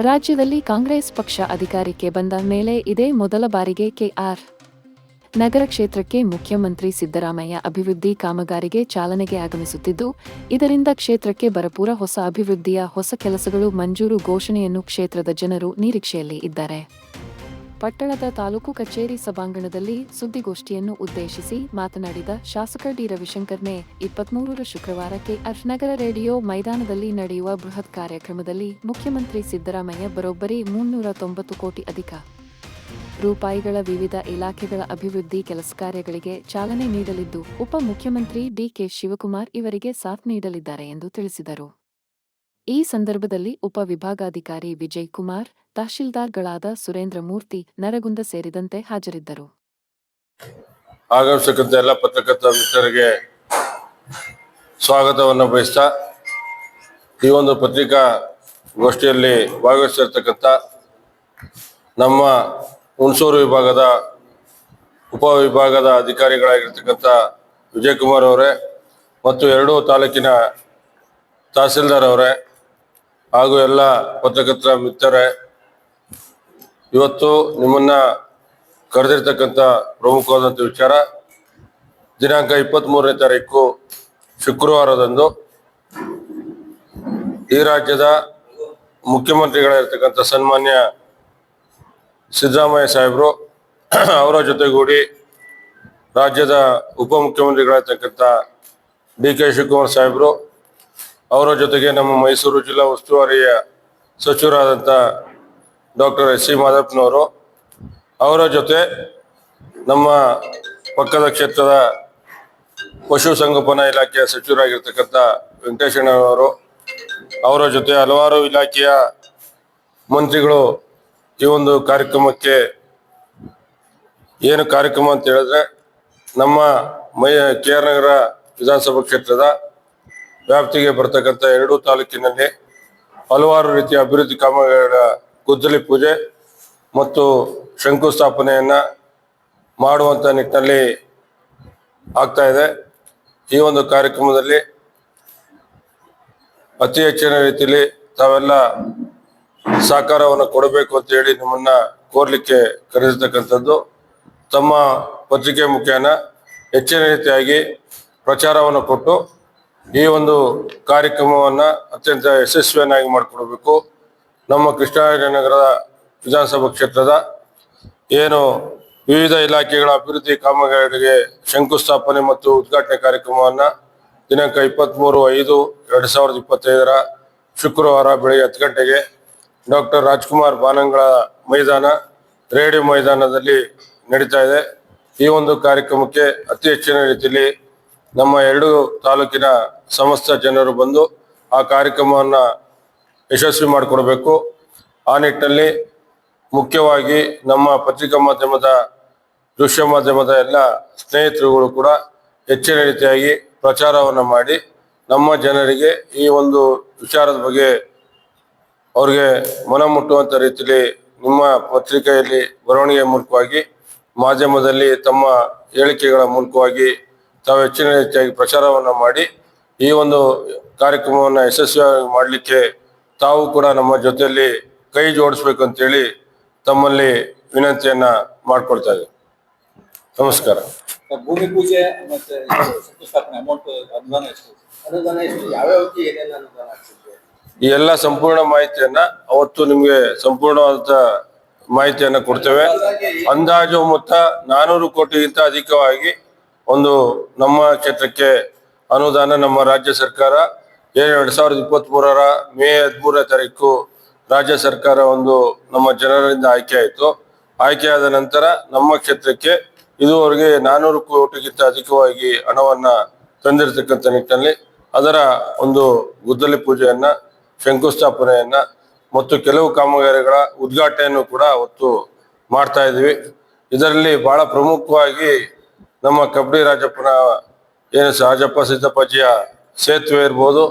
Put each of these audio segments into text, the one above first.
ರಾಜ್ಯದಲ್ಲಿ ಕಾಂಗ್ರೆಸ್ ಪಕ್ಷ ಅಧಿಕಾರಕ್ಕೆ ಬಂದ ಮೇಲೆ ಇದೇ ಮೊದಲ ಬಾರಿಗೆ ಕೆಆರ್. ನಗರ ಕ್ಷೇತ್ರಕ್ಕೆ ಮುಖ್ಯಮಂತ್ರಿ ಸಿದ್ದರಾಮಯ್ಯ ಅಭಿವೃದ್ಧಿ ಕಾಮಗಾರಿಗೆ ಚಾಲನೆಗೆ ಆಗಮಿಸುತ್ತಿದ್ದು, ಇದರಿಂದ ಕ್ಷೇತ್ರಕ್ಕೆ ಬರಪೂರ ಹೊಸ ಅಭಿವೃದ್ಧಿಯ ಹೊಸ ಕೆಲಸಗಳು ಮಂಜೂರು ಘೋಷಣೆಯನ್ನು ಕ್ಷೇತ್ರದ ಜನರು ನಿರೀಕ್ಷೆಯಲ್ಲಿ ಇದ್ದಾರೆ. ಪಟ್ಟಣದ ತಾಲೂಕು ಕಚೇರಿ ಸಭಾಂಗಣದಲ್ಲಿ ಸುದ್ದಿಗೋಷ್ಠಿಯನ್ನು ಉದ್ದೇಶಿಸಿ ಮಾತನಾಡಿದ ಶಾಸಕ ಡಿ ರವಿಶಂಕರ್ ಮೇ ಇಪ್ಪತ್ಮೂರರ ಶುಕ್ರವಾರಕ್ಕೆ ಕೆಆರ್ ನಗರ ರೇಡಿಯೋ ಮೈದಾನದಲ್ಲಿ ನಡೆಯುವ ಬೃಹತ್ ಕಾರ್ಯಕ್ರಮದಲ್ಲಿ ಮುಖ್ಯಮಂತ್ರಿ ಸಿದ್ದರಾಮಯ್ಯ ಬರೋಬ್ಬರಿ ಮುನ್ನೂರ ತೊಂಬತ್ತು ಕೋಟಿ ಅಧಿಕ ರೂಪಾಯಿಗಳ ವಿವಿಧ ಇಲಾಖೆಗಳ ಅಭಿವೃದ್ಧಿ ಕೆಲಸ ಕಾರ್ಯಗಳಿಗೆ ಚಾಲನೆ ನೀಡಲಿದ್ದು ಉಪಮುಖ್ಯಮಂತ್ರಿ ಡಿಕೆ ಶಿವಕುಮಾರ್ ಇವರಿಗೆ ಸಾಥ್ ನೀಡಲಿದ್ದಾರೆ ಎಂದು ತಿಳಿಸಿದರು. ಈ ಸಂದರ್ಭದಲ್ಲಿ ಉಪವಿಭಾಗಾಧಿಕಾರಿ ವಿಜಯ್ ಕುಮಾರ್ ತಹಶೀಲ್ದಾರ್ಗಳಾದ ಸುರೇಂದ್ರ ಮೂರ್ತಿ, ನರಗುಂದ ಸೇರಿದಂತೆ ಹಾಜರಿದ್ದರು. ಆಗಮಿಸತಕ್ಕಂಥ ಎಲ್ಲ ಪತ್ರಕರ್ತ ಮಿತ್ರರಿಗೆ ಸ್ವಾಗತವನ್ನು ಬಯಸ್ತಾ ಈ ಒಂದು ಪತ್ರಿಕಾ ಗೋಷ್ಠಿಯಲ್ಲಿ ಭಾಗವಹಿಸಿರ್ತಕ್ಕಂಥ ನಮ್ಮ ಹುಣಸೂರು ವಿಭಾಗದ ಉಪವಿಭಾಗದ ಅಧಿಕಾರಿಗಳಾಗಿರ್ತಕ್ಕಂಥ ವಿಜಯಕುಮಾರ್ ಅವರೇ ಮತ್ತು ಎರಡೂ ತಾಲೂಕಿನ ತಹಸೀಲ್ದಾರ್ ಅವರೇ ಹಾಗೂ ಎಲ್ಲ ಪತ್ರಕರ್ತರ ಮಿತ್ರರೇ, ಇವತ್ತು ನಿಮ್ಮನ್ನ ಕರೆದಿರ್ತಕ್ಕಂಥ ಪ್ರಮುಖವಾದಂಥ ವಿಚಾರ, ದಿನಾಂಕ ಇಪ್ಪತ್ತ್ಮೂರನೇ ತಾರೀಕು ಶುಕ್ರವಾರದಂದು ಈ ರಾಜ್ಯದ ಮುಖ್ಯಮಂತ್ರಿಗಳಿರ್ತಕ್ಕಂಥ ಸನ್ಮಾನ್ಯ ಸಿದ್ದರಾಮಯ್ಯ ಸಾಹೇಬರು ಅವರ ಜೊತೆಗೂಡಿ ರಾಜ್ಯದ ಉಪಮುಖ್ಯಮಂತ್ರಿಗಳಿರ್ತಕ್ಕಂಥ ಡಿ ಕೆ ಶಿವಕುಮಾರ್ ಸಾಹೇಬರು ಅವರ ಜೊತೆಗೆ ನಮ್ಮ ಮೈಸೂರು ಜಿಲ್ಲಾ ಉಸ್ತುವಾರಿಯ ಸಚಿವರಾದಂಥ ಡಾಕ್ಟರ್ ಎಸ್ ಸಿ ಮಾದಪ್ಪನವರು, ಅವರ ಜೊತೆ ನಮ್ಮ ಪಕ್ಕದ ಕ್ಷೇತ್ರದ ಪಶುಸಂಗೋಪನಾ ಇಲಾಖೆಯ ಸಚಿವರಾಗಿರ್ತಕ್ಕಂಥ ವೆಂಕಟೇಶಣ್ಣವರು ಅವರ ಜೊತೆ ಹಲವಾರು ಇಲಾಖೆಯ ಮಂತ್ರಿಗಳು ಈ ಒಂದು ಕಾರ್ಯಕ್ರಮಕ್ಕೆ ಏನು ಕಾರ್ಯಕ್ರಮ ಅಂತ ಹೇಳಿದ್ರೆ ನಮ್ಮ ಮೈ ಕೆ ಆರ್ ನಗರ ವಿಧಾನಸಭಾ ಕ್ಷೇತ್ರದ ವ್ಯಾಪ್ತಿಗೆ ಬರ್ತಕ್ಕಂಥ ಎರಡೂ ತಾಲೂಕಿನಲ್ಲಿ ಹಲವಾರು ರೀತಿಯ ಅಭಿವೃದ್ಧಿ ಕಾಮಗಾರಿಗಳ ಗುದ್ದಲಿ ಪೂಜೆ ಮತ್ತು ಶಂಕುಸ್ಥಾಪನೆಯನ್ನು ಮಾಡುವಂಥ ನಿಟ್ಟಿನಲ್ಲಿ ಆಗ್ತಾ ಇದೆ. ಈ ಒಂದು ಕಾರ್ಯಕ್ರಮದಲ್ಲಿ ಅತಿ ಹೆಚ್ಚಿನ ರೀತಿಯಲ್ಲಿ ತಾವೆಲ್ಲ ಸಹಕಾರವನ್ನು ಕೊಡಬೇಕು ಅಂತ ಹೇಳಿ ನಿಮ್ಮನ್ನ ಕೋರ್ಲಿಕ್ಕೆ ಕರೆಸತಕ್ಕಂಥದ್ದು ತಮ್ಮ ಪತ್ರಿಕೆ ಮುಖೇನ ಹೆಚ್ಚಿನ ರೀತಿಯಾಗಿ ಪ್ರಚಾರವನ್ನು ಕೊಟ್ಟು ಈ ಒಂದು ಕಾರ್ಯಕ್ರಮವನ್ನ ಅತ್ಯಂತ ಯಶಸ್ವಿಯನ್ನಾಗಿ ಮಾಡಿಕೊಡ್ಬೇಕು. ನಮ್ಮ ಕೃಷ್ಣರಾಜನಗರದ ವಿಧಾನಸಭಾ ಕ್ಷೇತ್ರದ ಏನು ವಿವಿಧ ಇಲಾಖೆಗಳ ಅಭಿವೃದ್ಧಿ ಕಾಮಗಾರಿಗಳಿಗೆ ಶಂಕುಸ್ಥಾಪನೆ ಮತ್ತು ಉದ್ಘಾಟನೆ ಕಾರ್ಯಕ್ರಮವನ್ನ ದಿನಾಂಕ ಇಪ್ಪತ್ತ್ಮೂರು ಐದು ಎರಡು ಸಾವಿರದ ಇಪ್ಪತ್ತೈದರ ಶುಕ್ರವಾರ ಬೆಳಗ್ಗೆ ಹತ್ತು ಗಂಟೆಗೆ ಡಾಕ್ಟರ್ ರಾಜ್ಕುಮಾರ್ ಬಾನಂಗಳ ಮೈದಾನ, ರೇಡಿಯೋ ಮೈದಾನದಲ್ಲಿ ನಡೀತಾ ಇದೆ. ಈ ಒಂದು ಕಾರ್ಯಕ್ರಮಕ್ಕೆ ಅತಿ ಹೆಚ್ಚಿನ ರೀತಿಯಲ್ಲಿ ನಮ್ಮ ಎರಡು ತಾಲೂಕಿನ ಸಮಸ್ತ ಜನರು ಬಂದು ಆ ಕಾರ್ಯಕ್ರಮವನ್ನು ಯಶಸ್ವಿ ಮಾಡಿಕೊಡಬೇಕು. ಆ ನಿಟ್ಟಿನಲ್ಲಿ ಮುಖ್ಯವಾಗಿ ನಮ್ಮ ಪತ್ರಿಕಾ ಮಾಧ್ಯಮದ, ದೃಶ್ಯ ಮಾಧ್ಯಮದ ಎಲ್ಲ ಸ್ನೇಹಿತರುಗಳು ಕೂಡ ಹೆಚ್ಚಿನ ರೀತಿಯಾಗಿ ಪ್ರಚಾರವನ್ನು ಮಾಡಿ ನಮ್ಮ ಜನರಿಗೆ ಈ ಒಂದು ವಿಚಾರದ ಬಗ್ಗೆ ಅವ್ರಿಗೆ ಮನ ಮುಟ್ಟುವಂಥ ರೀತಿಯಲ್ಲಿ ನಿಮ್ಮ ಪತ್ರಿಕೆಯಲ್ಲಿ ಬರವಣಿಗೆ ಮೂಲಕವಾಗಿ ಮಾಧ್ಯಮದಲ್ಲಿ ತಮ್ಮ ಹೇಳಿಕೆಗಳ ಮೂಲಕವಾಗಿ ತಾವು ಹೆಚ್ಚಿನ ಹೆಚ್ಚಾಗಿ ಪ್ರಚಾರವನ್ನು ಮಾಡಿ ಈ ಒಂದು ಕಾರ್ಯಕ್ರಮವನ್ನು ಯಶಸ್ವಿಯಾಗಿ ಮಾಡಲಿಕ್ಕೆ ತಾವು ಕೂಡ ನಮ್ಮ ಜೊತೆಯಲ್ಲಿ ಕೈ ಜೋಡಿಸ್ಬೇಕು ಅಂತೇಳಿ ತಮ್ಮಲ್ಲಿ ವಿನಂತಿಯನ್ನ ಮಾಡ್ಕೊಳ್ತಾ ಇದೆ ನಮಸ್ಕಾರ. ಭೂಮಿ ಪೂಜೆ ಮತ್ತೆ ಇದು ಶಂಕುಸ್ಥಾಪನೆ ಅಮೌಂಟ್ ಅನುದಾನ ಎಷ್ಟು? ಅನುದಾನ ಎಷ್ಟು? ಯಾವ್ಯಾವಕ್ಕೆ ಏನೇನು ಅನುದಾನ ಆಗ್ತಿದೆ ಈ ಎಲ್ಲ ಸಂಪೂರ್ಣ ಮಾಹಿತಿಯನ್ನ ಅವತ್ತು ನಿಮಗೆ ಸಂಪೂರ್ಣವಾದ ಮಾಹಿತಿಯನ್ನ ಕೊಡ್ತೇವೆ. ಅಂದಾಜು ಮೊತ್ತ ನಾನೂರು ಕೋಟಿಗಿಂತ ಅಧಿಕವಾಗಿ ಒಂದು ನಮ್ಮ ಕ್ಷೇತ್ರಕ್ಕೆ ಅನುದಾನ ನಮ್ಮ ರಾಜ್ಯ ಸರ್ಕಾರ ಎರಡು ಸಾವಿರದ ಇಪ್ಪತ್ತ್ ಮೂರರ ಮೇ ಹದಿಮೂರನೇ ತಾರೀಕು ರಾಜ್ಯ ಸರ್ಕಾರ ಒಂದು ನಮ್ಮ ಜನರಿಂದ ಆಯ್ಕೆ ಆಯಿತು. ಆಯ್ಕೆಯಾದ ನಂತರ ನಮ್ಮ ಕ್ಷೇತ್ರಕ್ಕೆ ಇದುವರೆಗೆ ನಾನೂರು ಕೋಟಿಗಿಂತ ಅಧಿಕವಾಗಿ ಹಣವನ್ನ ತಂದಿರತಕ್ಕಂಥ ನಿಟ್ಟಿನಲ್ಲಿ ಅದರ ಒಂದು ಗುದ್ದಲಿ ಪೂಜೆಯನ್ನ, ಶಂಕುಸ್ಥಾಪನೆಯನ್ನ ಮತ್ತು ಕೆಲವು ಕಾಮಗಾರಿಗಳ ಉದ್ಘಾಟನೆಯನ್ನು ಕೂಡ ಅವತ್ತು ಮಾಡ್ತಾ ಇದ್ವಿ ಇದರಲ್ಲಿ ಬಹಳ ಪ್ರಮುಖವಾಗಿ ನಮ್ಮ ಕಬಡ್ಡಿ ರಾಜಪ್ಪನ ಏನು ಸಹಜಪ್ಪ ಸಿದ್ದಪ್ಪಾಜಿಯ ಸೇತುವೆ ಇರ್ಬೋದು,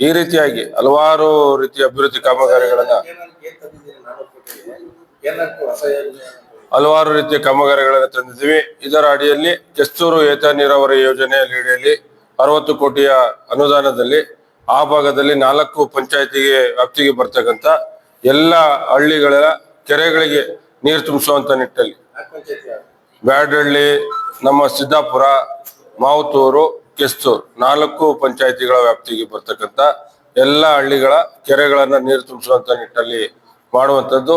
ಈ ರೀತಿಯಾಗಿ ಹಲವಾರು ರೀತಿಯ ಅಭಿವೃದ್ಧಿ ಕಾಮಗಾರಿಗಳನ್ನ ಹಲವಾರು ರೀತಿಯ ಕಾಮಗಾರಿಗಳನ್ನು ತಂದಿದ್ದೀವಿ. ಇದರ ಅಡಿಯಲ್ಲಿ ಕೆಸ್ತೂರು ಏತ ನೀರಾವರಿ ಯೋಜನೆಯ ಅಡಿಯಲ್ಲಿ ಅರವತ್ತು ಕೋಟಿಯ ಅನುದಾನದಲ್ಲಿ ಆ ಭಾಗದಲ್ಲಿ ನಾಲ್ಕು ಪಂಚಾಯತಿಗೆ ವ್ಯಾಪ್ತಿಗೆ ಬರ್ತಕ್ಕಂಥ ಎಲ್ಲ ಹಳ್ಳಿಗಳ ಕೆರೆಗಳಿಗೆ ನೀರು ತುಂಬಿಸುವಂತ ನಿಟ್ಟಲ್ಲಿ ಬ್ಯಾಡಹಳ್ಳಿ ನಮ್ಮ ಸಿದ್ದಾಪುರ, ಮಾವತೂರು, ಕೆಸ್ತೂರು ನಾಲ್ಕು ಪಂಚಾಯತಿಗಳ ವ್ಯಾಪ್ತಿಗೆ ಬರ್ತಕ್ಕಂಥ ಎಲ್ಲ ಹಳ್ಳಿಗಳ ಕೆರೆಗಳನ್ನ ನೀರು ತುಂಬಿಸುವಂತ ನಿಟ್ಟಲ್ಲಿ ಮಾಡುವಂಥದ್ದು.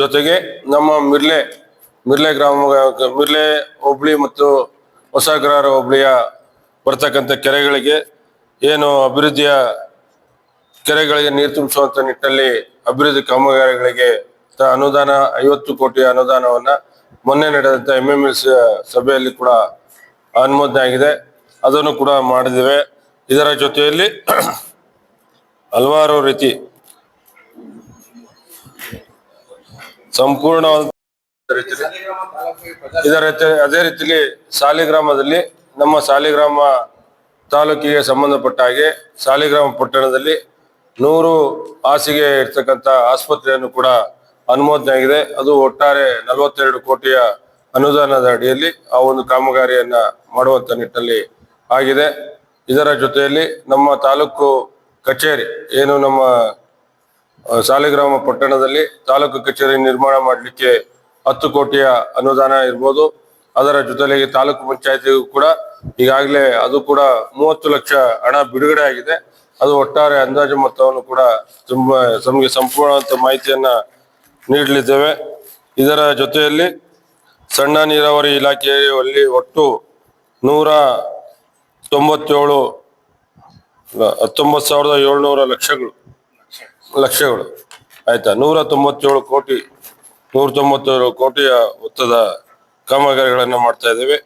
ಜೊತೆಗೆ ನಮ್ಮ ಮಿರ್ಲೆ ಮಿರ್ಲೆ ಗ್ರಾಮ, ಮಿರ್ಲೆ ಹೋಬಳಿ ಮತ್ತು ಹೊಸಗ್ರಹಾರ ಹೋಬಳಿಯ ಬರ್ತಕ್ಕಂಥ ಕೆರೆಗಳಿಗೆ ಏನು ಅಭಿವೃದ್ಧಿಯ ಕೆರೆಗಳಿಗೆ ನೀರು ತುಂಬಿಸುವಂತ ನಿಟ್ಟಲ್ಲಿ ಅಭಿವೃದ್ಧಿ ಕಾಮಗಾರಿಗಳಿಗೆ ಅನುದಾನ, ಐವತ್ತು ಕೋಟಿ ಅನುದಾನವನ್ನ ಮೊನ್ನೆ ನಡೆದಂತ ಎಂ ಎಂ ಎಲ್ ಸಭೆಯಲ್ಲಿ ಕೂಡ ಅನುಮೋದನೆ ಆಗಿದೆ. ಅದನ್ನು ಕೂಡ ಮಾಡಿದ್ದೇವೆ. ಇದರ ಜೊತೆಯಲ್ಲಿ ಹಲವಾರು ರೀತಿ ರೀತಿಯಲ್ಲಿ ಪ್ರಜಾ ಇದರ ಅದೇ ರೀತಿಲಿ ಸಾಲಿಗ್ರಾಮದಲ್ಲಿ ನಮ್ಮ ಸಾಲಿಗ್ರಾಮ ತಾಲೂಕಿಗೆ ಸಂಬಂಧಪಟ್ಟ ಹಾಗೆ ಸಾಲಿಗ್ರಾಮ ಪಟ್ಟಣದಲ್ಲಿ ನೂರು ಹಾಸಿಗೆ ಇರ್ತಕ್ಕಂಥ ಆಸ್ಪತ್ರೆಯನ್ನು ಕೂಡ ಅನುಮೋದನೆ ಆಗಿದೆ. ಅದು ಒಟ್ಟಾರೆ ನಲವತ್ತೆರಡು ಕೋಟಿಯ ಅನುದಾನದ ಅಡಿಯಲ್ಲಿ ಆ ಒಂದು ಕಾಮಗಾರಿಯನ್ನ ಮಾಡುವಂತ ನಿಟ್ಟಲ್ಲಿ ಆಗಿದೆ. ಇದರ ಜೊತೆಯಲ್ಲಿ ನಮ್ಮ ತಾಲೂಕು ಕಚೇರಿ, ಏನು ನಮ್ಮ ಸಾಲಿಗ್ರಾಮ ಪಟ್ಟಣದಲ್ಲಿ ತಾಲೂಕು ಕಚೇರಿ ನಿರ್ಮಾಣ ಮಾಡಲಿಕ್ಕೆ ಹತ್ತು ಕೋಟಿಯ ಅನುದಾನ ಇರ್ಬೋದು. ಅದರ ಜೊತೆಗೆ ತಾಲೂಕು ಪಂಚಾಯತಿಗೂ ಕೂಡ ಈಗಾಗಲೇ ಅದು ಕೂಡ ಮೂವತ್ತು ಲಕ್ಷ ಹಣ ಬಿಡುಗಡೆ ಆಗಿದೆ. ಅದು ಒಟ್ಟಾರೆ ಅಂದಾಜು ಮೊತ್ತವನ್ನು ಕೂಡ ತುಂಬಾ ನಮಗೆ ಸಂಪೂರ್ಣವಂತ ಮಾಹಿತಿಯನ್ನ ನೀಡಲಿದ್ದೇವೆ. ಇದರ ಜೊತೆಯಲ್ಲಿ ಸಣ್ಣ ನೀರಾವರಿ ಇಲಾಖೆಯಲ್ಲಿ ಒಟ್ಟು ನೂರ ತೊಂಬತ್ತೇಳು, ಹತ್ತೊಂಬತ್ತು ಸಾವಿರದ ಏಳ್ನೂರ ಲಕ್ಷಗಳು ಲಕ್ಷಗಳು. ಆಯ್ತಾ? ನೂರ ತೊಂಬತ್ತೇಳು ಕೋಟಿ, ನೂರ ತೊಂಬತ್ತೇಳು ಕೋಟಿಯ ಮೊತ್ತದ ಕಾಮಗಾರಿಗಳನ್ನು ಮಾಡ್ತಾ ಇದ್ದೇವೆ.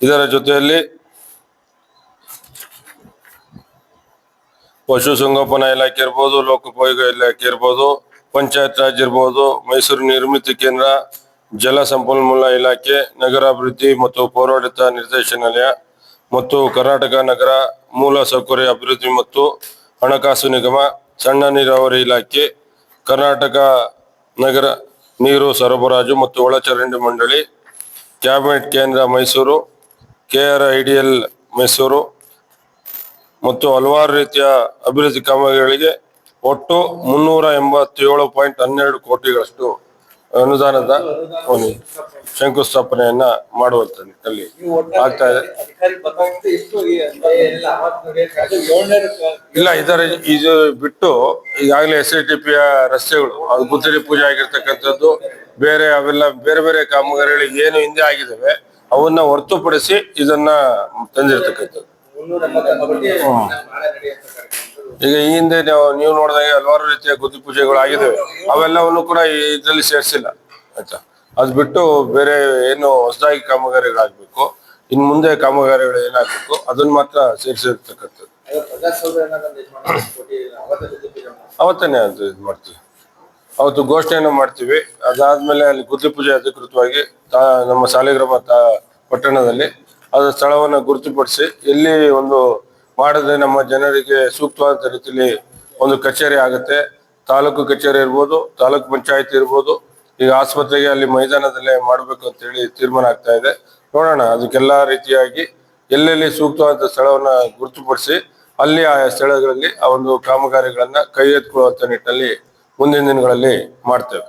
ಇದರ ಜೊತೆಯಲ್ಲಿ ಪಶುಸಂಗೋಪನಾ ಇಲಾಖೆ ಇರ್ಬೋದು, ಲೋಕೋಪಯೋಗ ಇಲಾಖೆ ಇರ್ಬೋದು ಪಂಚಾಯತ್ ರಾಜ್ ಇರ್ಬೋದು, ಮೈಸೂರು ನಿರ್ಮಿತಿ ಕೇಂದ್ರ, ಜಲ ಸಂಪನ್ಮೂಲ ಇಲಾಖೆ, ನಗರಾಭಿವೃದ್ಧಿ ಮತ್ತು ಪೌರಾಡಳಿತ ನಿರ್ದೇಶನಾಲಯ ಮತ್ತು ಕರ್ನಾಟಕ ನಗರ ಮೂಲ ಸೌಕರ್ಯ ಅಭಿವೃದ್ಧಿ ಮತ್ತು ಹಣಕಾಸು ನಿಗಮ, ಸಣ್ಣ ನೀರಾವರಿ ಇಲಾಖೆ, ಕರ್ನಾಟಕ ನಗರ ನೀರು ಸರಬರಾಜು ಮತ್ತು ಒಳಚರಂಡಿ ಮಂಡಳಿ, ಕ್ಯಾಬಿನೆಟ್ ಕೇಂದ್ರ Mysuru K R I D L Mysuru ಮತ್ತು ಹಲವಾರು ರೀತಿಯ ಅಭಿವೃದ್ಧಿ ಕಾಮಗಾರಿಗಳಿಗೆ ಒಟ್ಟು ಮುನ್ನೂರ ಎಂಬತ್ತೇಳು ಪಾಯಿಂಟ್ ಹನ್ನೆರಡು ಕೋಟಿಗಳಷ್ಟು ಅನುದಾನದ ಶಂಕುಸ್ಥಾಪನೆಯನ್ನ ಮಾಡುವಂತ ಅಲ್ಲಿ ಆಗ್ತಾ ಇದೆ. ಇಲ್ಲ, ಇದರ ಇದು ಬಿಟ್ಟು ಈಗಾಗಲೇ ಎಸ್ ಐ ಟಿ ಪಿಯ ರಸ್ತೆಗಳು, ಅದು ಗುದ್ದಲಿ ಪೂಜೆ ಆಗಿರ್ತಕ್ಕಂಥದ್ದು, ಬೇರೆ ಅವೆಲ್ಲ ಬೇರೆ ಬೇರೆ ಕಾಮಗಾರಿಗಳಿಗೆ ಏನು ಹಿಂದೆ ಆಗಿದಾವೆ ಅವನ್ನ ಹೊರತುಪಡಿಸಿ ಇದನ್ನ ತಂದಿರ್ತಕ್ಕಂಥದ್ದು. ಈಗ ಈ ಹಿಂದೆ ನೀವು ನೀವು ನೋಡಿದಾಗ ಹಲವಾರು ರೀತಿಯ ಗುದ್ದಿ ಪೂಜೆಗಳು ಆಗಿದ್ದಾವೆ ಅವೆಲ್ಲವನ್ನು ಕೂಡ ಇದರಲ್ಲಿ ಸೇರಿಸಿಲ್ಲ ಆಯ್ತಾ? ಅದು ಬಿಟ್ಟು ಬೇರೆ ಏನು ಹೊಸದಾಗಿ ಕಾಮಗಾರಿಗಳಾಗಬೇಕು ಇನ್ ಮುಂದೆ ಕಾಮಗಾರಿಗಳು ಏನಾಗಬೇಕು ಅದನ್ನ ಮಾತ್ರ ಸೇರಿಸಿರ್ತಕ್ಕಂಥದ್ದು. ಅವತ್ತನೇ ಅದು ಇದು ಮಾಡ್ತೀವಿ. ಅವತ್ತು ಘೋಷಣೆಯನ್ನು ಮಾಡ್ತೀವಿ. ಅದಾದ್ಮೇಲೆ ಅಲ್ಲಿ ಗುದ್ದಿ ಪೂಜೆ ಅಧಿಕೃತವಾಗಿ ತಾ ನಮ್ಮ ಸಾಲಿಗ್ರಾಮ ತಾ ಪಟ್ಟಣದಲ್ಲಿ ಅದರ ಸ್ಥಳವನ್ನು ಗುರುತುಪಡಿಸಿ ಎಲ್ಲಿ ಒಂದು ಮಾಡಿದ್ರೆ ನಮ್ಮ ಜನರಿಗೆ ಸೂಕ್ತವಾದ ರೀತಿಯಲ್ಲಿ ಒಂದು ಕಚೇರಿ ಆಗುತ್ತೆ. ತಾಲೂಕು ಕಚೇರಿ ಇರ್ಬೋದು, ತಾಲೂಕು ಪಂಚಾಯತಿ ಇರ್ಬೋದು, ಈಗ ಆಸ್ಪತ್ರೆಗೆ ಅಲ್ಲಿ ಮೈದಾನದಲ್ಲೇ ಮಾಡಬೇಕು ಅಂತ ಹೇಳಿ ತೀರ್ಮಾನ ಆಗ್ತಾ ಇದೆ. ನೋಡೋಣ, ಅದಕ್ಕೆಲ್ಲ ರೀತಿಯಾಗಿ ಎಲ್ಲೆಲ್ಲಿ ಸೂಕ್ತವಾದ ಸ್ಥಳವನ್ನು ಗುರುತುಪಡಿಸಿ ಅಲ್ಲಿ ಆ ಸ್ಥಳಗಳಲ್ಲಿ ಆ ಒಂದು ಕಾಮಗಾರಿಗಳನ್ನ ಕೈ ಎತ್ಕೊಳ್ಳುವಂತ ನಿಟ್ಟಿನಲ್ಲಿ ಮುಂದಿನ ದಿನಗಳಲ್ಲಿ ಮಾಡ್ತೇವೆ.